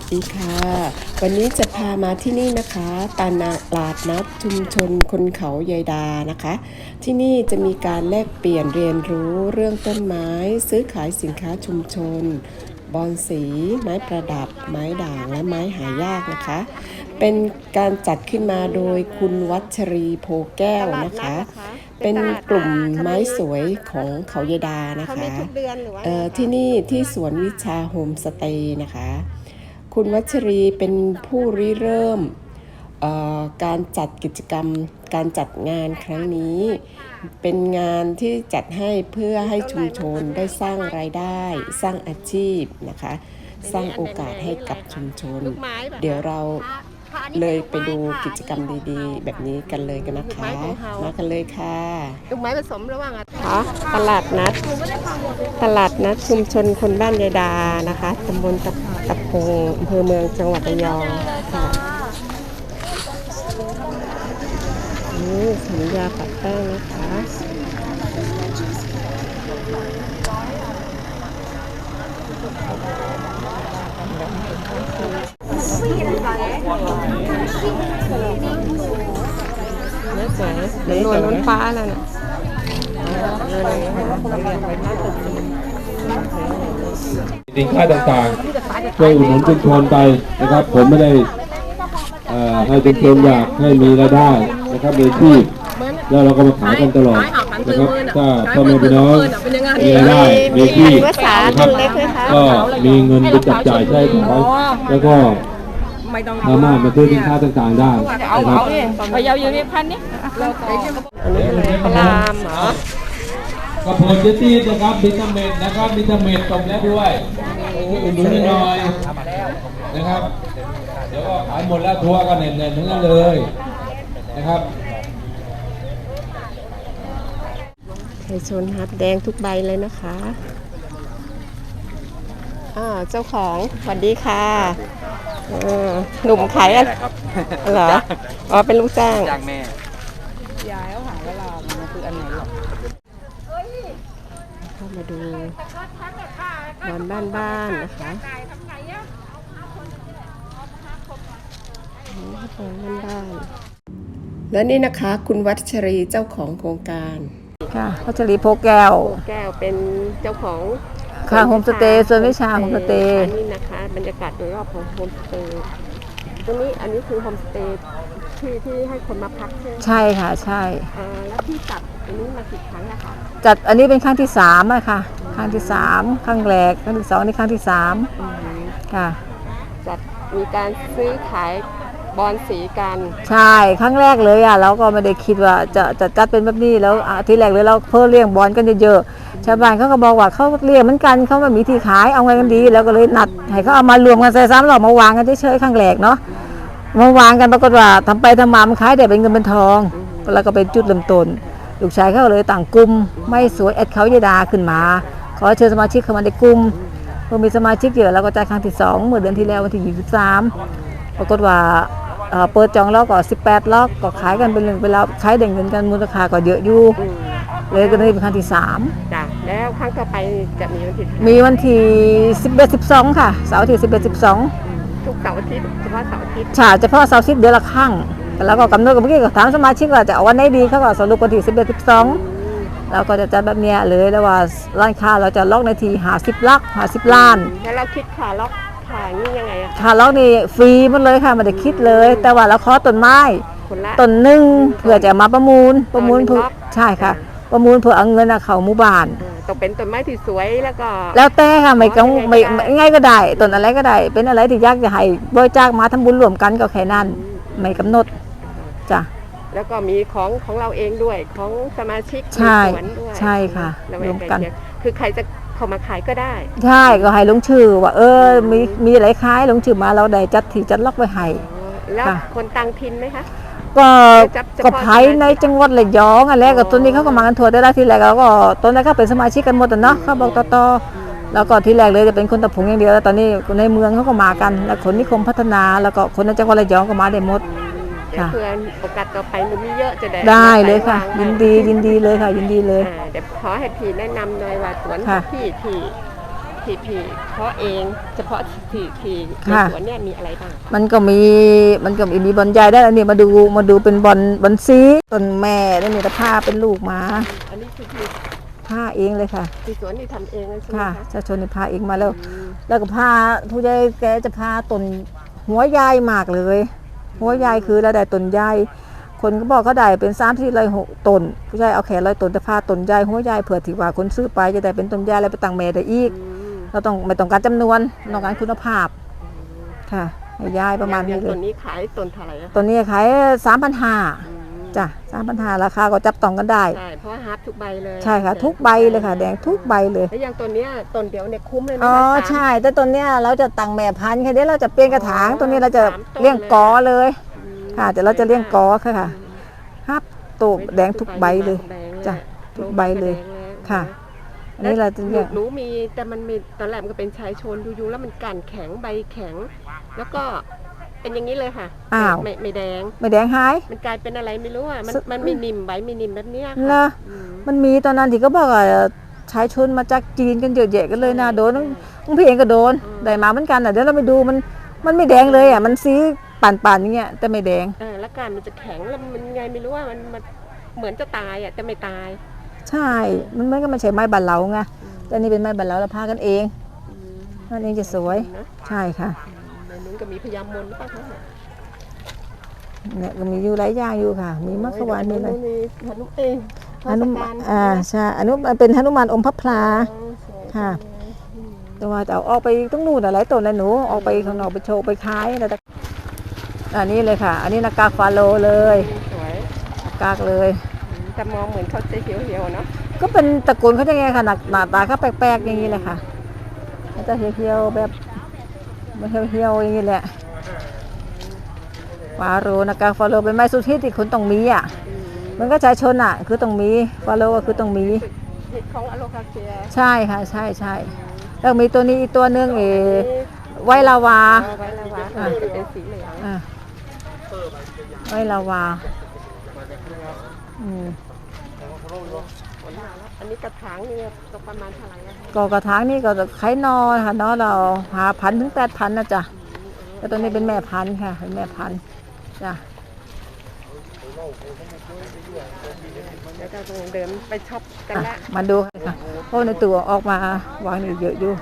วัสดีค่ะ วันนี้จะพามาที่นี่นะคะตลาดนัดชุมชนคนเขายายดานะคะ ที่นี่จะมีการแลกเปลี่ยนเรียนรู้เรื่องต้นไม้ ซื้อขายสินค้าชุมชน บอนสี ไม้ประดับ ไม้ด่างและไม้หายากนะคะ เป็นการจัดขึ้นมาโดยคุณวัชรีโพแก้วนะคะ เป็นกลุ่มไม้สวยของเขายายดานะเขาคะมีทุกเดือนหรือว่าเอ่อที่นี่ที่สวนวิชาโฮมสเตย์นะคะ คุณวัชรีเป็นผู้ริเริ่มเอ่อการจัดกิจกรรมการจัดงานครั้งนี้ เป็นงานที่จัดให้เพื่อให้ชุมชนได้สร้างรายได้ สร้างอาชีพนะคะ สร้างโอกาสให้กับชุมชนลูกไม้แบบเดี๋ยวเราเลยไปดูกิจกรรมดีๆ แบบนี้กันเลยกันนะคะ มากันเลยค่ะลูกไม้ผสมระหว่างอะค่ะตลาดนัด ตลาดนัดชุมชนคนบ้านยายดานะคะตำบลตะ ตะพงอำเภอเมืองจังหวัดระยองค่ะนี่สัญญาปัดแป้งนะคะน่าสวยเหมือนนวลล้นฟ้าแล้วน่ะสิ นค้าต่างๆช่วยอุดหนุนชุมชนไปนะครับ ผมไม่ได้ให้ชุมชนอยากให้มีรายได้นะครับมีอาชีพแล้วเราก็มาขายกันตลอดนะครับถ้าพ่อแม่พี่น้องมีรายได้มีอาชีพนะครับก็มีเงินไปจับจ่ายใช้ของเขาแล้วก็สามารถมาซื้อสินค้าต่างๆได้นะครับพยาวอยู่ในพันนี้อันนี้อะพระรามเหรอ กระโปรงเจตตี้นะครับวิตามินนะครับวิตามินตรงแล้วด้วยอุดหนุนหน่อยนะครับ เดี๋ยวก็ขายหมดแล้วทัวร์กันเน่นๆทั้งนั้นเลยนะครับไข่ชนฮับแดงทุกใบเลยนะคะอ่าเจ้าของสวัสดีค่ะเออหนุ่มขายอะไรเหรอ อ๋อ เป็นลูกจ้าง จ้างแม่ ยายเขาหาเวลามันคืออันไหนหรอ เข้า มาดูงานบ้านๆนะคะอืมงานบ้านๆแล้วนี่นะคะ คุณวัชรีเจ้าของโครงการค่ะพัชรีโพแก้ว แก้วเป็นเจ้าของค่ะโฮมสเตย์ส่วนวิชาโฮมสเตย์อันนี้นะคะบรรยากาศโดยรอบของโฮมสเตย์ตรงนี้อันนี้คือโฮมสเตย์ ที่ที่ให้คนมาพักใช่ไหมใช่ค่ะใช่เอ่อแล้วที่จัดอันนี้มากี่ครั้งแล้วคะจัดอันนี้เป็นครั้งที่สามอะค่ะครั้งที่สามครั้งแรกครั้งที่สองนี่ครั้งที่สามค่ะ จัดมีการซื้อขายบอลสีกัน ใช่ครั้งแรกเลยอะเราก็ไม่ได้คิดว่าจะจะจัดเป็นแบบนี้แล้วอะที่แรกเลยเราเพิ่มเลี้ยงบอลกันเยอะๆชาวบ้านเขาก็บอกว่าเขาเลี้ยงเหมือนกันเขาไม่มีที่ขายเอาไงกันดี แล้วก็เลยนัดให้เขาเอามารวมกันใส่ซ้ำหลอกมาวางกันเฉยๆครั้งแรกเนาะ มาวางกันปรากฏว่าทำไปทำมามันขายได้เป็นเงินเป็นทองแล้วก็เป็นจุดเริ่มต้นลูกชายเขาก็เลยต่างกลุ่มไม่สวยแอดเขายดาขึ้นมา ขอเชิญสมาชิกเข้ามาในกลุ่มเมื่อมีสมาชิกเยอะเราก็จ่ายครั้งที่สองเมื่อเดือนที่แล้ววันที่ 23 ปรากฏว่าเอ่อเปิดจองล็อกก็18 ล็อกก็ขายกันเป็นเรื่องเป็นราวขายได้เงินกันมูลค่าก็เยอะอยู่เลยก็เลยเป็นครั้งที่จ้ะแล้วครั้งต่อไปจะมีวันที่3มีวันที่11 12 ค่ะเสาร์ที่11 12 ทุกเสาร์อาทิตย์เฉพาะเสาร์อาทิตย์ฉาเฉพาะเสาร์อาทิตย์เดือนละครั้งแล้วก็กำหนดกับเมื่อกี้ก็ถามสมาชิกว่าจะเอาวันไหนดีเขาก็สรุปวันที่11 12แล้วก็จะจัดแบบเนี้ยเลยแล้วว่าร้านค้าเราจะล็อกในที50ลัก50ล้าน แล้วเราคิดขาล็อกขานี่ยังไงอะค่าล็อกนี่ฟรีหมดเลยค่ะไม่ได้คิดเลย แต่ว่าเราขอต้นไม้คนละ ต้นหนึ่งเพื่อจะมาประมูลประมูลหนึ่งเพื่อล็อกใช่ค่ะ ประมูลเพื่อเอาเงินน่ะเข้าหมู่บ้านเออ ต้องเป็นต้นไม้ที่สวยแล้วก็ แล้วแต่ค่ะไม่ต้องอ๋อไม่ยังไงก็ได้ไม่ง่ายก็ได้ต้นอะไรก็ได้ เป็นอะไรที่อยากจะให้บริจาคมาทำบุญรวมกันก็แค่นั้นไม่กำหนดจ้ะ แล้วก็มีของของเราเองด้วยของสมาชิกใช่สวนด้วยใช่ค่ะแล้วรวมกัน คือใครจะเข้ามาขายก็ได้ ใช่ก็ให้ลงชื่อว่า เออ มีมีอะไรขายลงชื่อมาเราได้จัดที่จัดล็อกไว้ให้ แล้วค่ะ คนต่างถิ่นไหมคะ ก็จับเฉพาะก็ภายในจังหวัดระยองอะแรกก็ตัวนี้เขาก็มากันทั่วได้แล้วทีแรกเราก็ตอนแรกเขาเป็นสมาชิกกันหมดอะเนาะเขาบอกต่อๆแล้วก็ทีแรกเลยจะเป็นคนตะผงอย่างเดียวแล้วตอนนี้ในเมืองเขาก็มากันแล้วคนนิคมพัฒนาแล้วก็คนในจังหวัดระยองก็มาได้หมดเดี๋ยวค่ะเพื่อนโอกาสต่อไปหนูมีเยอะจะได้ได้เลยค่ะไปวางยินดียินดีเลยค่ะ ยินดีเลยอ่าเดี๋ยวขอให้พี่แนะนำหน่อยว่าสวนค่ะพี่ที่ท ที่พี่เพราะเองเฉพาะที่ที่ในค่ะ สวนเนี่ยมีอะไรบ้างมันก็มีมันก็มีมีบอลใหญ่ได้อันนี้มาดูมาดูเป็นบอลบอลซีต้นแม่ได้มีแต่ผ้าเป็นลูกมาอันนี้คือที่ผ้าเองเลยค่ะ ที่สวนนี่ทำเองเลยใช่ไหมค่ะคะชาชนในผ้าเองมาแล้ว อืมแล้วก็ผ้าผู้ใหญ่แกจะผ้าต้นหัวใหญ่มากเลย หัวใหญ่คือเราได้ต้นใหญ่คนก็บอกเขาได้เป็นสามที่ร้อยหกต้นผู้ใหญ่เอาแขนร้อยต้นแต่ผ้าต้นใหญ่หัวใหญ่เผื่อที่ว่าคนซื้อไปจะได้เป็นต้นใหญ่แล้วไปตั้งแม่ได้อีก อืม เราต้องไม่ต้องการจำนวนต้องการคุณภาพ ค่ะให้ยายประมาณอนี้ย่างเลตัวยนี้ขายต้นเท่าไหร่อะตัวนี้ขายสามพันห้าอืมจ้ะสามพันห้าราคาก็จับต้องกันได้ ใช่เพราะว่าฮาร์ดทุกใบเลยใช่ค่ะ ทุกใบเลยค่ะ แดงทุกใบเลย แล้วอย่างตัวเนี้ยต้นเดียวเนี่ยคุ้มเลยนะอ๋อคะสามใช่ แต่ตัวเนี้ยเราจะตั้งแม่พันธุ์ค่ะเดี๋ยวเราจะเปลี่ยนกระถางอ๋อตัวนี้เราจะสามต้นเลี้ยงกอเลย อืมค่ะแต่เราจะเลี้ยงกอค่ะค่ะฮับตัวแดงทุกใบเลยแดงจ้ะทุกใบเลยแดงเลยค่ะ อันนี้เราจะเลี้ยงหนูมีแต่มันมีตอนแรกมันก็เป็นชายชนอยู่ๆแล้วมันกั่นแข็งใบแข็ง แล้วก็เป็นอย่างนี้เลยค่ะอ้าวไม่ไม่แดงไม่แดงหาย มันกลายเป็นอะไรไม่รู้อะมันสมันไม่นิ่มใบไม่นิ่มแบบเนี้ยเหรค่ะออืมมันมีตอนนั้นที่ก็บอกว่าใช้ชนมาจากจีนกันเยอะแยะกันเลยนะโดนมึงพี่เองก็โดนได้มาเหมือนกันอะเดี๋ยวเราไปดูมันมันไม่แดงเลยอะมันสีป่านๆอย่างเงี้ยแต่ไม่แดงเออแล้วการมันจะแข็งแล้วมันไงไม่รู้ว่ามันมันเหมือนจะตายอะแต่ไม่ตาย ใช่ มันเหมือนกับมันใช้ไม้บันเลาไงแต่นี่เป็นไม้บันเลาเราพากันเองอืมนั่นเองจะสวยนะใช่ค่ะในนู้นก็มีพยามนหรือเปล่าคะเนี่ยก็มีอยู่หลายอย่างอยู่ค่ะ มีมัคควานมีอะไรมีฮนุเองอนุมานอ่าใช่อนุมันเป็นหนุมานอมพระพลาค่ะแต่ว่าจะเอาออกไปต้องนู่นอะไรตัวนะหนูออกไปข้างนอกไปโชว์ไปขายอะไรแต่อันนี้เลยค่ะ อันนี้นากากฟาโลเลยสวยนากากเลย แต่มองเหมือนเขาจะเหี่ยวๆเนาะก็เป็นตระกูลเขาจะไงค่ะหน้าหน้าตาเขาแปลกๆอย่างนี้เลยค่ะมันจะเหี่ยวๆแบบมันเหี่ยวๆอย่างนี้แหละฟาโรนากาฟาโรเป็นไม้สุดฮิตที่คุณต้องมีอะมันก็ชายชนอะ คือต้องมีฟาโรก็คือต้องมีฮิตของอโลคาเซียใช่ค่ะใช่ใช่แล้วมีตัวนี้อีกตัวหนึงเออไวลาวาเอาไว้ละวะค่ะจะเป็นสีเหลืองอะไวลาวา อืมอันนี้กระถางนี่ตกประมาณเท่าไหร่อะคะก็กระถางนี่ก็ไข่นอค่ะเนาะเราหาพันถึงแปดพันนะจ๊ะแต่ตัวนี้เป็นแม่พันธุ์ค่ะเป็นแม่พันธุ์จ้ะแล้วก็เดินไปช็อปกันอะละมาดูค่ะเพราะในตัวออกมาวางอยู่เยอะอยู่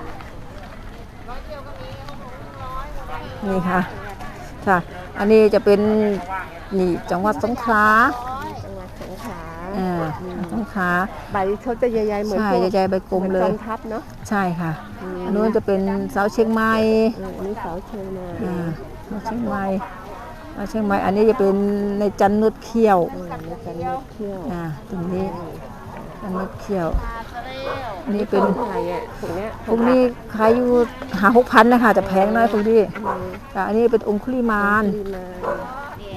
นี่ค่ะค่ะ อันนี้จะเป็นนี่จังหวัดสงขลาจังหวัดสงขลาอ่าสงขลาใบเขาจะใหญ่ๆเหมือนใช่พวกใหญ่ๆใบกลมเลยหอนจอทับเนาะใช่ค่ะอืมอันนู้นจะเป็นสาวเชียงใหม่เอออันนี้เสาเชียงนาอ่าสาวเชียงใหม่สาวเชียงใหม่อันนี้จะเป็นในจันนุดเขี้ยวเออในจันทร์เที่ยวอ่าตรงนี้ จันนุดเขี้ยว อันนี่เป็นเท่าไหร่อะตรงเนี้ยพวกนี้ขายอยู่หาหกพันนะคะจะแพงหน้อยพวกนี้อืมแต่อันนี้เป็นองคุลิมานดีมา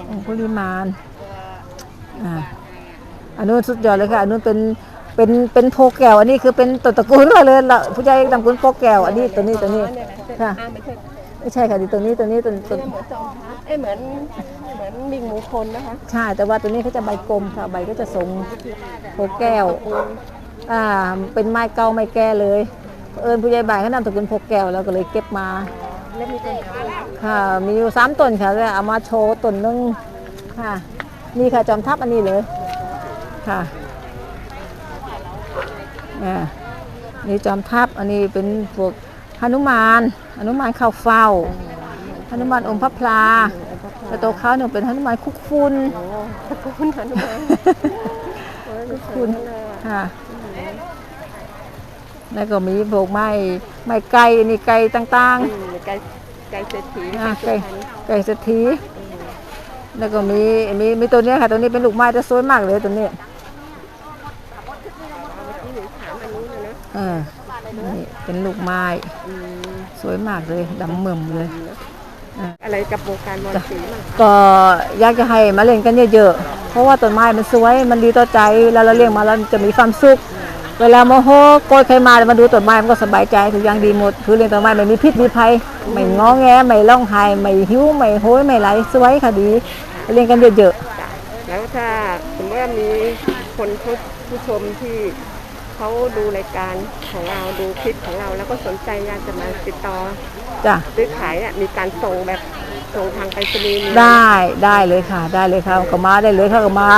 องคุลิมานอ่าอันนู้นสุดยอดเลยค่ะ อันนู้นเป็นเป็นเป็นโพแก้ว อันนี้คือเป็นตัวตระกูลเลยเลยละผู้ใหญ่ตระกูลโพแก้ว อันนี้ตัวนี้ตัวนี้อ๋อเนี่ยแหละค่ะอ่าไม่ใช่ไม่ใช่ค่ะดิตัวนี้ตัวนี้ตัวตัวเนี่ยเหมือนจอมทัพเอ้ยเหมือนเหมื อนมิงมงคลนะคะใช่แต่ว่าตัวนี้เขาจะใบกลมค่ะใบก็จะทรงโพแก้วอ่าเป็นไม้เก่าไม้แก่เลยเอิญผู้ใหญ่บ้านเขานำตระกูลโพแก้วแล้วก็เลยเก็บมาแล้วมีต้นไม้ค่ะ มีอยู่สามต้นค่ะเลยเอามาโชว์ต้นหนึงค่ะ นี่ค่ะจอมทัพอันนี้เลยค่ะอ่านี่จอมทัพอันนี้เป็นพวกหนุมานหนุมานข้าวเฝ้าหนุมานอมพระพลา แต่ตัวเขาเนี่ยเป็นหนุมานคุกฟุนโอ้ตะกูลหนุมานโอ้ยมีคุณสวยเลยอะค่ะแล้วก็มีพวกไม้ไม้ไก่อันนี้ไก่ต่างอืมไก่ไก่เศรษฐีๆอ่าไก่ไก่ไก่สถีแล้วก็มีมีมีตัวเนี้ยค่ะตัวนี้เป็นลูกไม้แต่สวยมากเลยตัวนี้ที่หนูถามอันนี้เลยนะเออนี่เป็นลูกไม้อืมสวยมากเลยดำเหมื่มเลย อะไรกับวงการบอลสีมั่งคะก็อยากจะให้มาเล่นกันเยอะๆ เพราะว่าต้นไม้มันสวย มันดีต่อใจ แล้วเราเลี้ยงมาแล้วจะมีความสุข เวลาโมโหโกรธใครมามาดูต้นไม้มันก็สบายใจทุกอย่างดีหมด คือเลี้ยงต้นไม้ไม่มีพิษมีภัย ไม่งอแงไม่ร้องไห้ ไม่หิว ไม่โหย ไม่ไหล สวยค่ะดี เลี้ยงกันเยอะแล้วถ้าสมมติว่ามีคนผู้ผู้ชมที่ เขาดูรายการของเราดูคลิปของเราแล้วก็สนใจอยากจะมาติดต่อจ้ะซื้อขายอะมีการส่งแบบส่งทางไปรษณีย์มีได้ได้เลยค่ะ ได้เลยค่ะก็มาได้เลยค่ะก็มา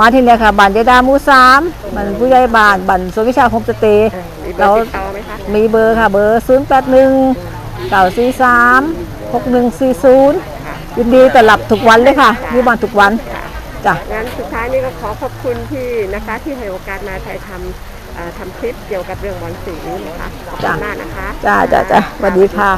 มาที่เนี่ยค่ะบ้านเจดาหมูสามมันผู้ใหญ่บ้านบ้านสวนวิชาโฮมสเตย์เออมีเบอเราร์ติดต่อไหมคะมีเบอร์ค่ะเบอร์ 0 8 1 9 4 3 6 1 4 0 ยินดีแต่หลับทุกวันเลยค่ะอยู่บ้านทุกวันค่ะจ้ะ งั้นสุดท้ายนี้ก็ขอขอบคุณที่นะคะที่ให้โอกาสมาถ่ายทำเอ่อ ทำคลิปเกี่ยวกับเรื่องบอลสีนะคะจ้บคุณานะคะจ้าจ้าจ้าสวัสดีค่ะ